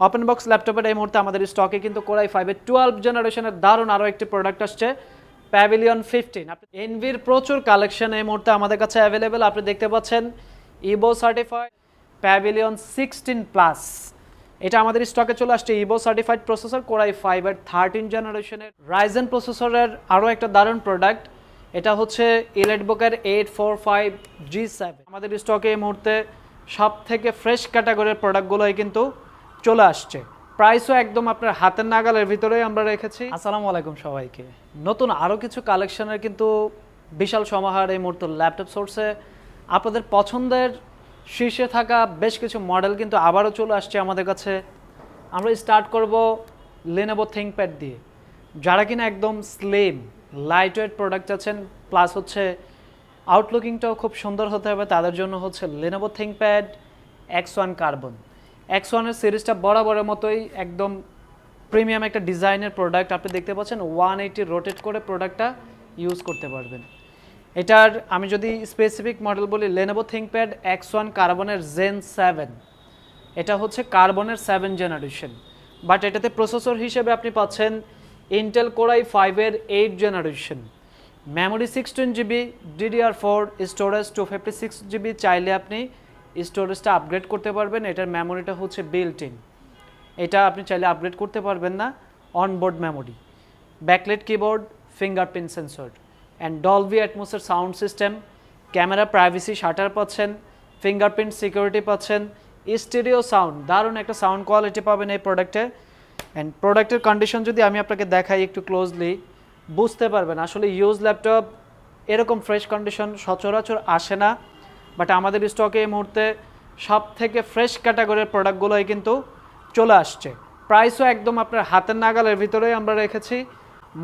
Open box ল্যাপটপের এই মুহূর্তে আমাদের স্টকে কিন্তু কোরাই ফাইভের টুয়েলভ জেনারেশনের দারুণ আরও একটি প্রোডাক্ট আসছে প্যাভিলিয়ন ফিফটিন এনভির প্রচুর কালেকশন এই মুহূর্তে আমাদের কাছে অ্যাভেলেবেল আপনি দেখতে পাচ্ছেন Evo certified Pavilion sixteen plus এটা আমাদের স্টকে চলে আসছে Evo certified processor core i ফাইভের থার্টিন জেনারেশনের রাইজেন প্রসেসরের আরও একটা দারুণ প্রোডাক্ট এটা হচ্ছে ইলেটবুকের eight four five G seven আমাদের স্টকে এই মুহূর্তে সব থেকে ফ্রেশ ক্যাটাগরির প্রোডাক্টগুলোই কিন্তু চলে আসছে। প্রাইসও একদম আপনার হাতের নাগালের ভিতরেই আমরা রেখেছি। আসসালামু আলাইকুম সবাইকে। নতুন আরও কিছু কালেকশনের কিন্তু বিশাল সমাহার এই মুহূর্তে ল্যাপটপ সোর্সে আপনাদের পছন্দের শীর্ষে থাকা বেশ কিছু মডেল কিন্তু আবারও চলে আসছে আমাদের কাছে। আমরা স্টার্ট করব লেনেভো থিঙ্কপ্যাড দিয়ে। যারা কিনা একদম স্লিম লাইট ওয়েট প্রোডাক্ট আছেন প্লাস হচ্ছে আউটলুকিংটাও খুব সুন্দর হতে হবে। তাদের জন্য হচ্ছে Lenovo ThinkPad X one carbon X ওয়ানের সিরিজটা বরাবরের মতোই একদম প্রিমিয়াম একটা ডিজাইনের প্রোডাক্ট আপনি দেখতে পাচ্ছেন ওয়ান এইটি রোটেট করে প্রোডাক্টটা ইউজ করতে পারবেন। এটার আমি যদি স্পেসিফিক মডেল বলি লেনোভো থিঙ্কপ্যাড এক্স ওয়ান কার্বনের জেন সেভেন এটা হচ্ছে কার্বনের সেভেন জেনারেশন বাট এটাতে প্রসেসর হিসেবে আপনি পাচ্ছেন ইন্টেল কোরাই ফাইভের eight generation memory sixteen GB DDR four storage two fifty six GB চাইলে আপনি স্টোরেজটা আপগ্রেড করতে পারবেন, এটার মেমোরিটা হচ্ছে বিল্ট ইন এটা আপনি চাইলে আপগ্রেড করতে পারবেন না onboard memory backlit keyboard fingerprint sensor and Dolby অ্যাটমোসের sound system camera privacy shutter পাচ্ছেন ফিঙ্গারপ্রিন্ট সিকিউরিটি পাচ্ছেন স্টেরিও সাউন্ড দারুণ একটা সাউন্ড কোয়ালিটি পাবেন এই প্রোডাক্টে অ্যান্ড প্রোডাক্টের কন্ডিশন যদি আমি আপনাকে দেখাই একটু ক্লোজলি বুঝতে পারবেন, আসলে ইউজ ল্যাপটপ এরকম ফ্রেশ কন্ডিশন সচরাচর আসে না। বাট আমাদের স্টকে এই মুহূর্তে সব থেকে ফ্রেশ ক্যাটাগরির প্রোডাক্টগুলোই কিন্তু চলে আসছে। প্রাইসও একদম আপনার হাতের নাগালের ভিতরেই আমরা রেখেছি।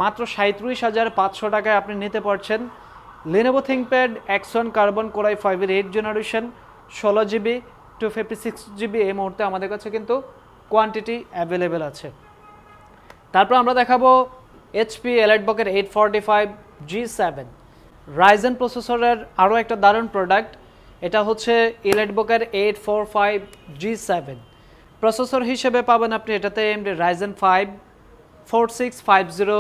মাত্র সাঁত্রিশ হাজার পাঁচশো টাকায় আপনি নিতে পারছেন Lenovo ThinkPad X one carbon core i ফাইভের এইট জেনারেশন ষোলো GB two fifty six GB এই মুহূর্তে আমাদের কাছে কিন্তু কোয়ান্টিটি অ্যাভেলেবেল আছে। তারপর আমরা দেখাবো HP এলাইটবকের eight forty five G seven Ryzen প্রসেসরের আরও একটা দারুণ প্রোডাক্ট এটা হচ্ছে ইলেটবকের eight four five G seven processor হিসেবে পাবেন আপনি এটাতে AMD Ryzen five four six five zero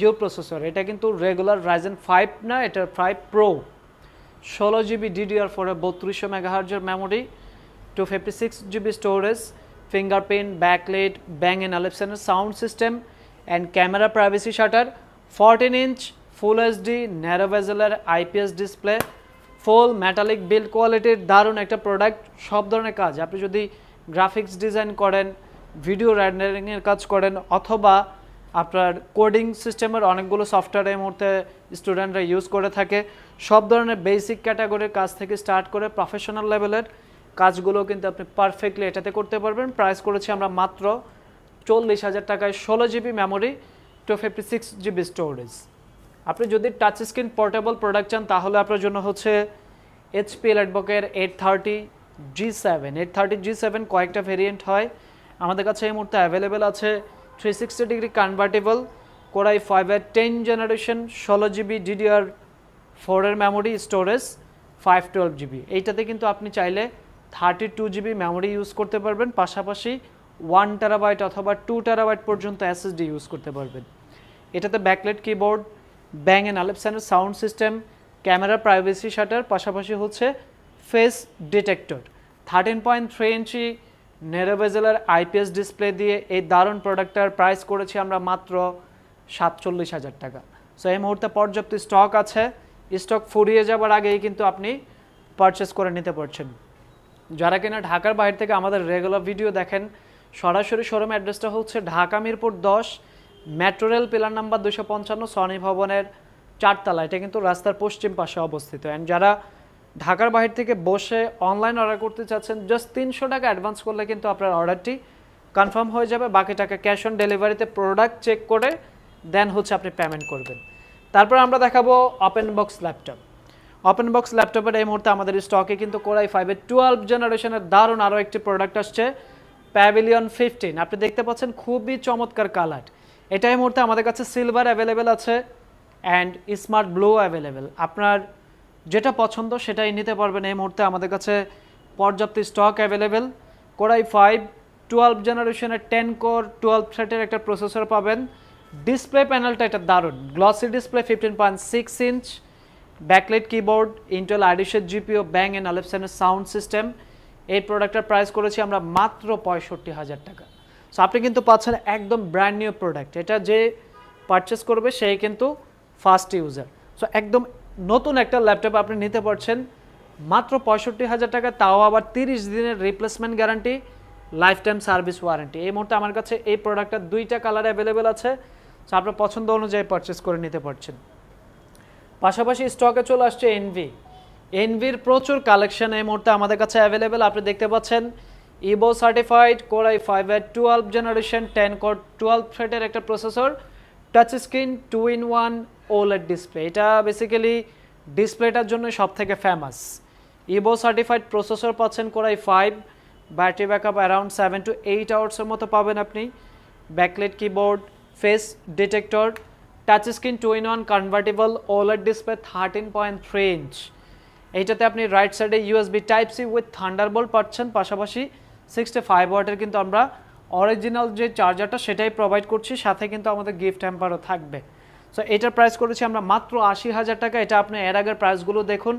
U processor. এটা কিন্তু রেগুলার রাইজেন ফাইভ না, এটা ফাইভ প্রো ষোলো জিবি ডিডিআর ফোরে বত্রিশশো মেগাহার্জের memory two fifty six GB storage fingerprint backlit Bang and আলেপসেনের sound system and camera privacy shutter fourteen inch full HD narrow ভেজেলার IPS display full metallic build কোয়ালিটির দারুণ একটা product সব ধরনের কাজ। আপনি যদি গ্রাফিক্স ডিজাইন করেন ভিডিও রেন্ডারিংয়ের কাজ করেন, অথবা আপনার কোডিং সিস্টেমের অনেকগুলো সফটওয়্যার এই মুহূর্তে স্টুডেন্টরা ইউজ করে থাকে, সব ধরনের বেসিক ক্যাটাগরির কাজ থেকে স্টার্ট করে প্রফেশনাল লেভেলের কাজগুলো কিন্তু আপনি পারফেক্টলি এটাতে করতে পারবেন। প্রাইস করেছি আমরা মাত্র চল্লিশ হাজার টাকায় ষোলো GB memory two fifty six GB storage আপনি যদি টাচ স্ক্রিন পোর্টেবল প্রোডাক্ট চান, তাহলে আপনার জন্য হচ্ছে HP ল্যাটবকের eight thirty G seven eight thirty G seven কয়েকটা ভেরিয়েন্ট হয়। আমাদের কাছে এই মুহূর্তে অ্যাভেলেবেল আছে three sixty degree convertible core i ফাইভের টেন জেনারেশন ষোলো জিবি ডিডিআর ফোরের memory storage five twelve GB এইটাতে কিন্তু আপনি চাইলে thirty two GB memory use করতে পারবেন। পাশাপাশি ওয়ান টেরাবাইট অথবা টু টেরাবাইট পর্যন্ত এসএসডি ইউজ করতে পারবেন। এটাতে backlit keyboard Bang and আলেপসানের sound system, camera, privacy, shutter, পাশাপাশি হচ্ছে face detector. Thirteen point three inch নেরোভেজেলার IPS display দিয়ে এই দারুণ প্রোডাক্টটার প্রাইস করেছি আমরা মাত্র সাতচল্লিশ হাজার টাকা। সো এই মুহূর্তে পর্যাপ্ত স্টক আছে। স্টক ফুরিয়ে যাবার আগেই কিন্তু আপনি পারচেস করে নিতে পারছেন। যারা কিনা ঢাকার বাইরে থেকে আমাদের রেগুলার ভিডিও দেখেন, সরাসরি শোরুম অ্যাড্রেসটা হচ্ছে ঢাকা মিরপুর দশ মেট্রো রেল পিলার নাম্বার দুশো পঞ্চান্ন সনি ভবনের চারতলা এটা কিন্তু রাস্তার পশ্চিম পাশে অবস্থিত। অ্যান্ড যারা ঢাকার বাইরে থেকে বসে অনলাইন অর্ডার করতে চাচ্ছেন জাস্ট তিনশো টাকা অ্যাডভান্স করলে কিন্তু আপনার অর্ডারটি কনফার্ম হয়ে যাবে। বাকি টাকা ক্যাশ অন ডেলিভারিতে প্রোডাক্ট চেক করে দেন হচ্ছে আপনি পেমেন্ট করবেন। তারপর আমরা দেখাবো open box laptop open box ল্যাপটপের এই মুহূর্তে আমাদের স্টকে কিন্তু কোরাই ফাইভের টুয়েলভ জেনারেশনের দারুণ আরও একটি প্রোডাক্ট আসছে প্যাভিলিয়ন ফিফটিন আপনি দেখতে পাচ্ছেন খুবই চমৎকার কালার এটা এই মুহূর্তে আমাদের কাছে সিলভার অ্যাভেলেবেল আছে অ্যান্ড স্মার্ট ব্লু অ্যাভেলেবেল আপনার যেটা পছন্দ সেটাই নিতে পারবেন এই মুহূর্তে আমাদের কাছে পর্যাপ্ত stock available core i five twelve জেনারেশনের টেন কোর টুয়েলভ থ্রেটের একটা প্রসেসর পাবেন। ডিসপ্লে প্যানেলটা এটা দারুণ। Glossy display fifteen point six inch backlight keyboard Intel আইডিসের GPU Bang and আলেপসানের সাউন্ড সিস্টেম এই প্রোডাক্টটার প্রাইস করেছি আমরা মাত্র পঁয়ষট্টি হাজার টাকা। সো আপনি কিন্তু পাচ্ছেন একদম ব্র্যান্ড নিউ প্রোডাক্ট এটা যে পারচেস করবে সেই কিন্তু ফার্স্ট ইউজার সো একদম নতুন একটা ল্যাপটপ আপনি নিতে পারছেন, মাত্র পঁয়ষট্টি হাজার টাকা, তাও আবার তিরিশ দিনের replacement guarantee life time service warranty এই মুহূর্তে আমার কাছে এই প্রোডাক্টটা দুইটা কালার অ্যাভেলেবেল আছে। সো আপনার পছন্দ অনুযায়ী পারচেস করে নিতে পারছেন। পাশাপাশি স্টকে চলে আসছে এনভি এনভির প্রচুর কালেকশন এই মুহূর্তে আমাদের কাছে অ্যাভেলেবেল আপনি দেখতে পাচ্ছেন Evo certified core i five এর twelve generation ten core twelve থ্রেটের একটা processor touch screen two in one OLED display এটা বেসিক্যালি ডিসপ্লেটার জন্য সব থেকে ফেমাস ইবো সার্টিফাইড প্রসেসর পাচ্ছেন core i five battery backup around seven to eight আওয়ার্সের মতো পাবেন আপনি। Backlit keyboard face detector touch screen two in one convertible OLED display thirteen point three inch এইটাতে আপনি রাইট সাইডে USB type C with Thunderbolt পাচ্ছেন, পাশাপাশি sixty five ওয়াটের কিন্তু আমরা অরিজিনাল যে চার্জারটা সেটাই প্রোভাইড করছি, সাথে কিন্তু আমাদের গিফট হ্যাম্পারও থাকবে। সো এটার প্রাইস করেছি আমরা মাত্র আশি হাজার টাকা, এটা আপনি এর আগের প্রাইসগুলো দেখুন,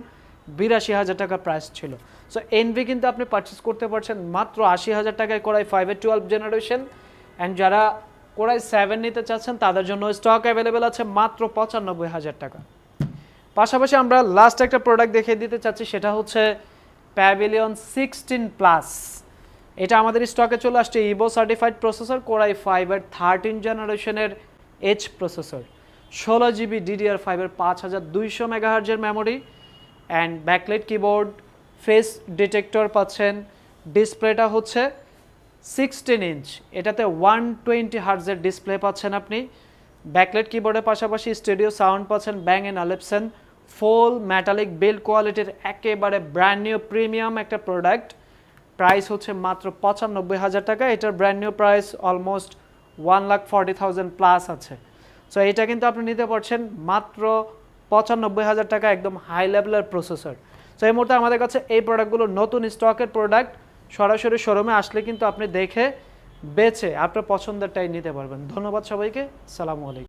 বিরাশি হাজার টাকা প্রাইস ছিল। সো এনভি কিন্তু আপনি পারচেস করতে পারছেন মাত্র আশি হাজার টাকায় করাই ফাইভের টুয়েলভ জেনারেশন অ্যান্ড যারা কোরাই সেভেন নিতে চাচ্ছেন, তাদের জন্য স্টক অ্যাভেলেবেল আছে মাত্র পঁচানব্বই হাজার টাকা। পাশাপাশি আমরা লাস্ট একটা প্রোডাক্ট দেখিয়ে দিতে চাচ্ছি, সেটা হচ্ছে প্যাভিলিয়ন সিক্সটিন প্লাস এটা আমাদের স্টকে চলে আসছে Evo certified processor Core i ফাইভের থার্টিন জেনারেশনের এইচ প্রসেসর ষোলো জিবি ডিডিআর ফাইভের পাঁচ হাজার দুইশো মেগাহার্জের memory and backlit keyboard face detector পাচ্ছেন ডিসপ্লেটা হচ্ছে সিক্সটিন ইঞ্চ এটাতে ওয়ান টোয়েন্টি হার্জের ডিসপ্লে পাচ্ছেন আপনি ব্যাকলেট কিবোর্ডের পাশাপাশি স্টুডিও সাউন্ড পাচ্ছেন Bang and Olufsen full metallic build কোয়ালিটির একেবারে ব্র্যান্ড নিউ প্রিমিয়াম একটা প্রোডাক্ট প্রাইস হচ্ছে মাত্র পঁচানব্বই হাজার টাকা। এটার brand new price almost one lakh forty thousand plus আছে। সো এটা কিন্তু আপনি নিতে পারছেন মাত্র পঁচানব্বই হাজার টাকা একদম হাই লেভেলের প্রসেসর সো এই মুহূর্তে আমাদের কাছে এই প্রোডাক্টগুলো নতুন স্টকের প্রোডাক্ট সরাসরি শোরুমে আসলে কিন্তু আপনি দেখে, বেছে, আপনার পছন্দেরটাই নিতে পারবেন। ধন্যবাদ সবাইকে। সালামু আলাইকুম।